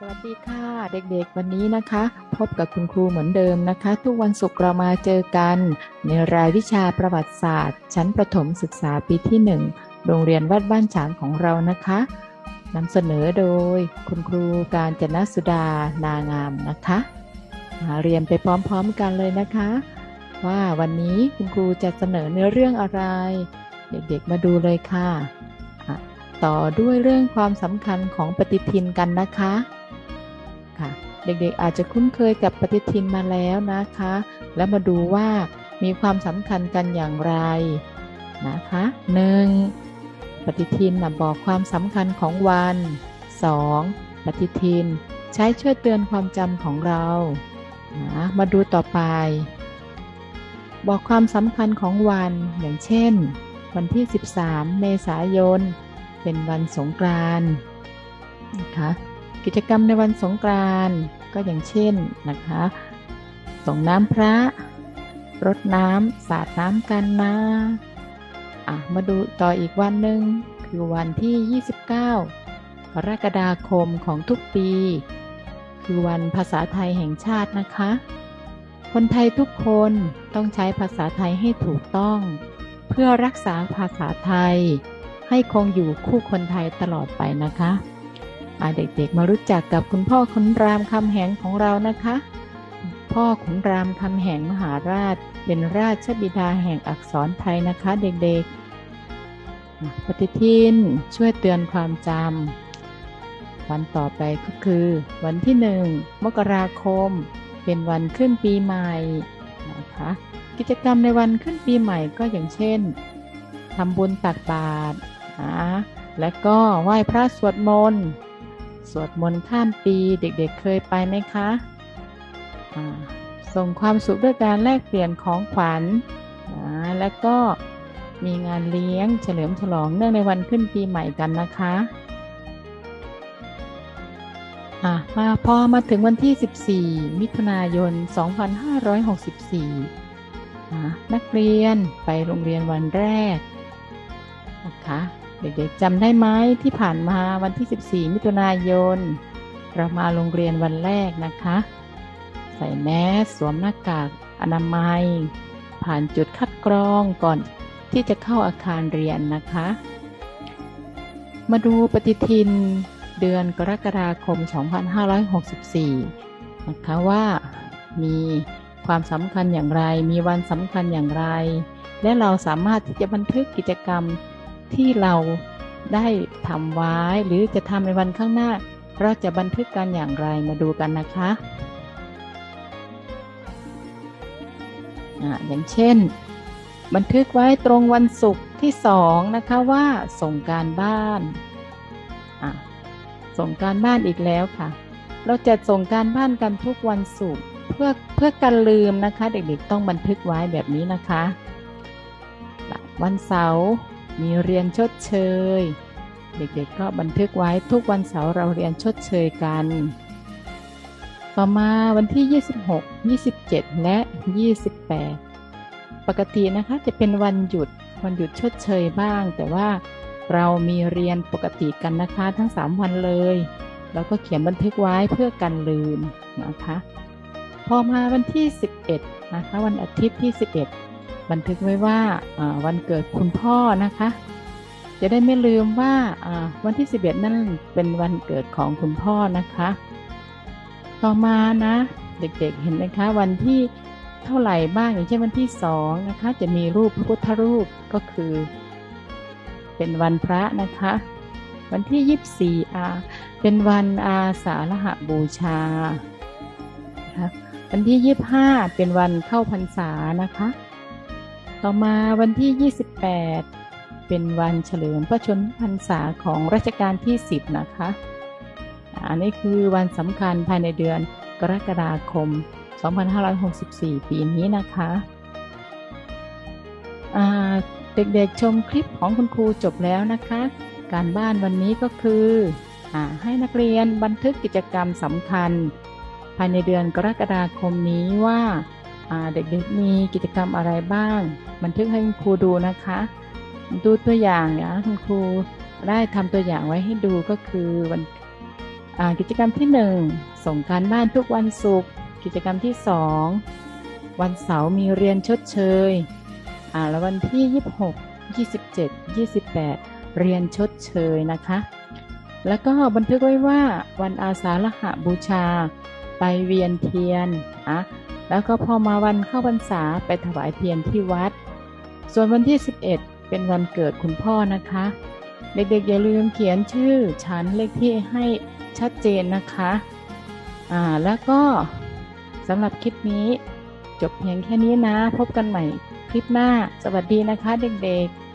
สวัสดีค่ะเด็กๆวันนี้นะคะ พบกับคุณครูเหมือนเดิมนะคะ ทุกวันศุกร์เรามาเจอกัน ในรายวิชาประวัติศาสตร์ ชั้นประถมศึกษาปีที่ 1 โรงเรียนวัดบ้านฉางของเรานะคะนำเสนอโดยคุณครูการจนสุดานางามนะคะมาเรียนไปพร้อมๆกันเลยนะคะ ว่าวันนี้คุณครูจะเสนอเนื้อเรื่องอะไร เด็กๆมาดูเลยค่ะอะต่อด้วยเรื่องความสำคัญของปฏิทินกันนะคะ ค่ะ เด็กๆอาจจะคุ้นเคยกับปฏิทินมาแล้วนะคะ แล้วมาดูว่ามีความสำคัญกันอย่างไรนะคะหนึ่งปฏิทินนะบอกความสำคัญของวัน 2. ปฏิทินใช้ช่วยเตือนความจำของเรานะมาดูต่อไป บอกความสำคัญของวันอย่างเช่น วันที่ 13 เมษายน เป็นวันสงกรานต์นะคะ กิจกรรมในวันสงกรานต์ก็อย่างเช่นนะคะ ส่งน้ำพระ รดน้ำสาดน้ำกันนะอะมาดูต่ออีกวันหนึ่งคือวันที่ 29 กรกฎาคมของทุกปี คือวันภาษาไทยแห่งชาตินะคะ คนไทยทุกคนต้องใช้ภาษาไทยให้ถูกต้อง เพื่อรักษาภาษาไทย ให้คงอยู่คู่คนไทยตลอดไปนะคะ เด็กๆมารู้จักกับคุณพ่อขุนรามคำแหงของเรานะคะ พ่อขุนรามคำแหงมหาราช เป็นราชบิดาแห่งอักษรไทยนะคะเด็กๆ ปฏิทินช่วยเตือนความจำวันต่อไปก็คือ วันที่หนึ่งมกราคม เป็นวันขึ้นปีใหม่นะคะกิจกรรมในวันขึ้นปีใหม่ก็อย่างเช่นทำบุญตักบาตรนะและก็ไหว้พระสวดมนต์ สวดมนต์ข้ามปีเด็กๆเเคยไปไหมคะส่งความสุขด้วยการแลกเปลี่ยนของขวัญและก็มีงานเลี้ยงเฉลิมฉลองเนื่องในวันขึ้นปีใหม่กันนะคะมาพอมาถึงวันที่ 14 มิถุนายน 2564นะนักเรียนไปโรงเรียนวันแรกนะคะ เด็กๆจำได้ไหมที่ผ่านมาวันที่ 14 มิถุนายน เรามาโรงเรียนวันแรกนะคะ ใส่แมสสวมหน้ากากอนามัย ผ่านจุดคัดกรองก่อนที่จะเข้าอาคารเรียนนะคะ มาดูปฏิทินเดือนกรกฎาคม 2564 นะคะว่ามีความสำคัญอย่างไร มีวันสำคัญอย่างไร และเราสามารถที่จะบันทึกกิจกรรม ที่เราได้ทำไว้หรือจะทำในวันข้างหน้า เราจะบันทึกกันอย่างไรมาดูกันนะคะอะอย่างเช่น บันทึกไว้ตรงวันศุกร์ที่สองนะคะว่าส่งการบ้านอะส่งการบ้านอีกแล้วค่ะ เราจะส่งการบ้านกันทุกวันศุกร์เพื่อเพื่อกันลืมนะคะ เด็กๆต้องบันทึกไว้แบบนี้นะคะ วันเสาร์ มีเรียนชดเชย เด็กๆก็บันทึกไว้ทุกวันเสาร์เราเรียนชดเชยกัน ต่อมาวันที่ 26 27 และ 28 ปกตินะคะจะเป็นวันหยุดวันหยุดชดเชยบ้าง แต่ว่าเรามีเรียนปกติกันนะคะทั้ง 3 วันเลย แล้วก็เขียนบันทึกไว้เพื่อกันลืมนะคะ พอมาวันที่ 11นะคะวันอาทิตย์ที่ 11 บันทึกไว้ว่าวันเกิดคุณพ่อนะคะ จะได้ไม่ลืมว่าวันที่ 11 นั่นเป็นวันเกิดของคุณพ่อนะคะ ต่อมานะ เด็กๆเห็นไหมคะ วันที่เท่าไหร่บ้างอย่างเช่นวันที่2นะคะ จะมีรูปพระพุทธรูปก็คือ เป็นวันพระนะคะ วันที่24อาเป็นวันอาสาฬหบูชานะคะวันที่25เป็นวันเข้าพรรษานะคะ ต่อมาวันที่ 28 เป็นวันเฉลิมพระชนมพรรษาของรัชกาลที่ 10 นะคะ อันนี้คือวันสำคัญภายในเดือนกรกฎาคม 2564 ปีนี้นะคะเด็กๆชมคลิปของคุณครูจบแล้วนะคะ การบ้านวันนี้ก็คืออให้นักเรียนบันทึกกิจกรรมสำคัญ ภายในเดือนกรกฎาคมนี้ว่า เด็กๆมีกิจกรรมอะไรบ้าง บันทึกให้ครูดูนะคะ ดูตัวอย่างนะคุณครูได้ทำตัวอย่างไว้ให้ดูก็คือวันกิจกรรมที่ 1 ส่งการบ้านทุกวันศุกร์กิจกรรมที่ 2 วันเสาร์มีเรียนชดเชยอ่าแล้ววันที่ 26 27 28 เรียนชดเชยนะคะ แล้วก็บันทึกไว้ว่าวันอาสาฬหบูชา ไปเวียนเทียนอะ แล้วก็พอมาวันเข้าพรรษาไปถวายเทียนที่วัด ส่วนวันที่ 11 เป็นวันเกิดคุณพ่อนะคะ เด็กๆอย่าลืมเขียนชื่อชั้นเลขที่ให้ชัดเจนนะคะอ่าแล้วก็สำหรับคลิปนี้ จบเพียงแค่นี้นะ พบกันใหม่คลิปหน้า สวัสดีนะคะเด็กๆ